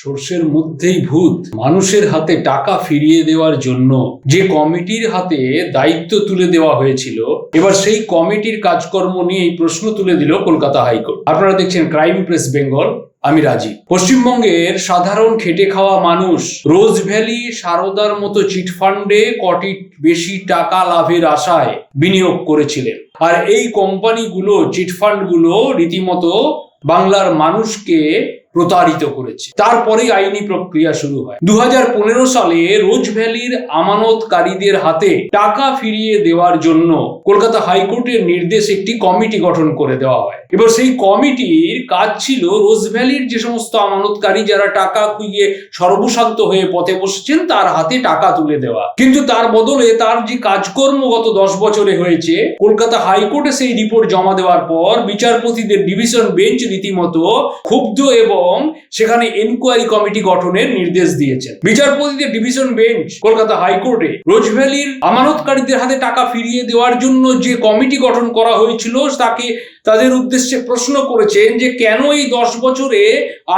সর্ষের মধ্যেই ভূত। মানুষের হাতে টাকা ফিরিয়ে দেওয়ার জন্য যে কমিটির হাতে দায়িত্ব তুলে দেওয়া হয়েছিল, এবার সেই কমিটির কাজকর্ম নিয়ে এই প্রশ্ন তুলে দিল কলকাতা হাইকোর্ট। আপনারা দেখছেন ক্রাইম প্রেস বেঙ্গল, আমি রাজি পশ্চিমবঙ্গের সাধারণ খেটে খাওয়া মানুষ, রোজ ভ্যালি সারদার মতো চিটফান্ডে কটি বেশি টাকা লাভের আশায় বিনিয়োগ করেছিলেন। আর এই কোম্পানিগুলো চিটফান্ডগুলো রীতিমতো বাংলার মানুষকে প্রতারিত করেছে। তারপরেই আইনি প্রক্রিয়া শুরু হয়। দু হাজার পনেরো সালে রোজ ভ্যালির আমানতকারীদের হাতে টাকা ফিরিয়ে দেওয়ার জন্য কলকাতা হাইকোর্টের নির্দেশ একটি কমিটি গঠন করে দেওয়া হয়। এবার সেই কমিটির কাজ ছিল রোজ ভ্যালির যে সমস্ত আমানতকারী যারা টাকা খুইয়ে সর্বশান্ত হয়ে পথে বসেছেন, তার হাতে টাকা তুলে দেওয়া। কিন্তু তার বদলে তার যে কাজকর্ম গত দশ বছরে হয়েছে, কলকাতা হাইকোর্টে সেই রিপোর্ট জমা দেওয়ার পর বিচারপতিদের ডিভিশন বেঞ্চ রীতিমতো ক্ষুব্ধ এবং সেখানে এনকোয়ারি কমিটি গঠনের নির্দেশ দিয়েছেন। বিচারপতিদের ডিভিশন বেঞ্চ কলকাতা হাইকোর্টে রোজভ্যালির আমানতকারীদের হাতে টাকা ফিরিয়ে দেওয়ার জন্য যে কমিটি গঠন করা হয়েছিল, তাকে তাদের উদ্দেশ্যে প্রশ্ন করেছেন যে কেন এই দশ বছরে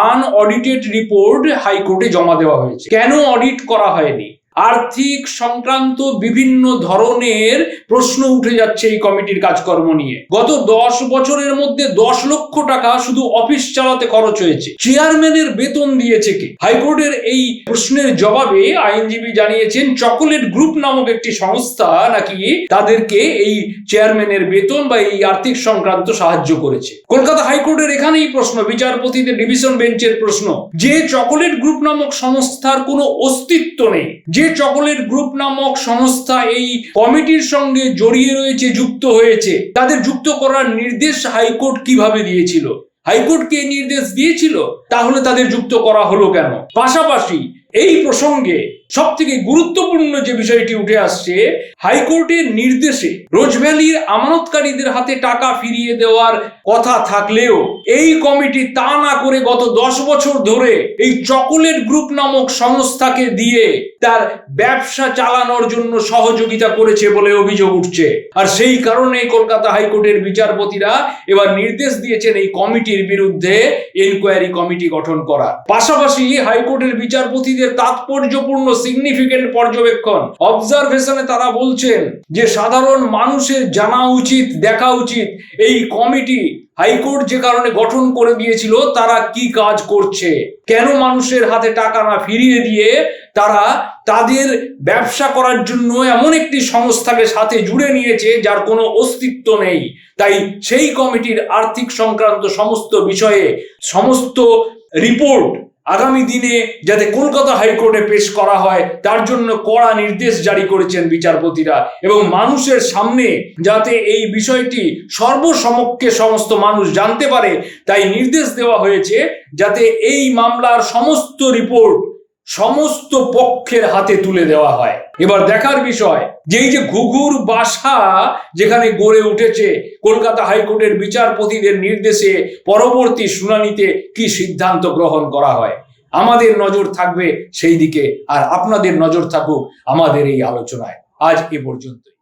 আন অডিটেড রিপোর্ট হাইকোর্টে জমা দেওয়া হয়েছে? কেন অডিট করা হয়নি? আর্থিক সংক্রান্ত বিভিন্ন ধরনের প্রশ্ন উঠে যাচ্ছে এই কমিটির কাজকর্ম নিয়ে। গত দশ বছরের মধ্যে দশ লক্ষ টাকা শুধু অফিস চালাতে খরচ হয়েছে। চেয়ারম্যানের বেতন দিয়েছে কে? হাইকোর্টের এই প্রশ্নের জবাবে আইনজীবী জানিয়েছেন, চকোলেট গ্রুপ নামক একটি সংস্থা নাকি তাদেরকে এই চেয়ারম্যানের বেতন বা এই আর্থিক সংক্রান্ত সাহায্য করেছে। কলকাতা হাইকোর্টের এখানেই প্রশ্ন, বিচারপতিদের ডিভিশন বেঞ্চের প্রশ্ন। যে চকোলেট গ্রুপ নামক সংস্থার কোনো অস্তিত্ব নেই, যে চকোলেট গ্রুপ নামক সংস্থা এই কমিটির সঙ্গে জড়িয়ে রয়েছে, যুক্ত হয়েছে, তাদের যুক্ত করার নির্দেশ হাইকোর্ট কীভাবে দিয়েছিল? হাইকোর্ট কে নির্দেশ দিয়েছিল? তাহলে তাদের যুক্ত করা হলো কেন? পাশাপাশি এই প্রসঙ্গে সব থেকে গুরুত্বপূর্ণ যে বিষয়টি উঠে আসছে, হাইকোর্টের নির্দেশে রোজভ্যালির আমানতকারীদের হাতে টাকা ফিরিয়ে দেওয়ার কথা থাকলেও এই কমিটি তা না করে গত দশ বছর ধরে এই চকোলেট গ্রুপ নামক সংস্থাকে দিয়ে তার ব্যবসা চালানোর জন্য সহযোগিতা করেছে বলে অভিযোগ উঠছে। আর সেই কারণে কলকাতা হাইকোর্টের বিচারপতিরা এবার নির্দেশ দিয়েছেন এই কমিটির বিরুদ্ধে এনকোয়ারি কমিটি গঠন করা পাশাপাশি হাইকোর্টের বিচারপতিদের তাৎপর্যপূর্ণ সিগনিফিকেন্ট পর্যবেক্ষণ। অবজারভেশনে তারা বলছেন যে, সাধারণ মানুষের জানা উচিত, দেখা উচিত এই কমিটি হাইকোর্ট যে কারণে গঠন করে দিয়েছিল, তারা কি কাজ করছে? কেন মানুষের হাতে টাকা না ফিরিয়ে দিয়ে তারা তাদের ব্যবসা করার জন্য এমন একটি সংস্থাকে সাথে জুড়ে নিয়েছে যার কোনো অস্তিত্ব নেই? তাই সেই কমিটির আর্থিক সংক্রান্ত সমস্ত বিষয়ে সমস্ত রিপোর্ট আগামী দিনে যাতে কলকাতা হাইকোর্টে পেশ করা হয়, তার জন্য কড়া নির্দেশ জারি করেছেন বিচারপতিরা। এবং মানুষের সামনে যাতে এই বিষয়টি সর্বসমক্ষে সমস্ত মানুষ জানতে পারে, তাই নির্দেশ দেওয়া হয়েছে যাতে এই মামলার সমস্ত রিপোর্ট সমস্ত পক্ষের হাতে তুলে দেওয়া হয়। এবার দেখার বিষয় যে এই যে ঘুঘুর বাসা যেখানে গড়ে উঠেছে, কলকাতা হাইকোর্টের বিচারপতিদের নির্দেশে পরবর্তী শুনানিতে কি সিদ্ধান্ত গ্রহণ করা হয়? আমাদের নজর থাকবে সেই দিকে, আর আপনাদের নজর থাকুক আমাদের এই আলোচনায়। আজ এ পর্যন্ত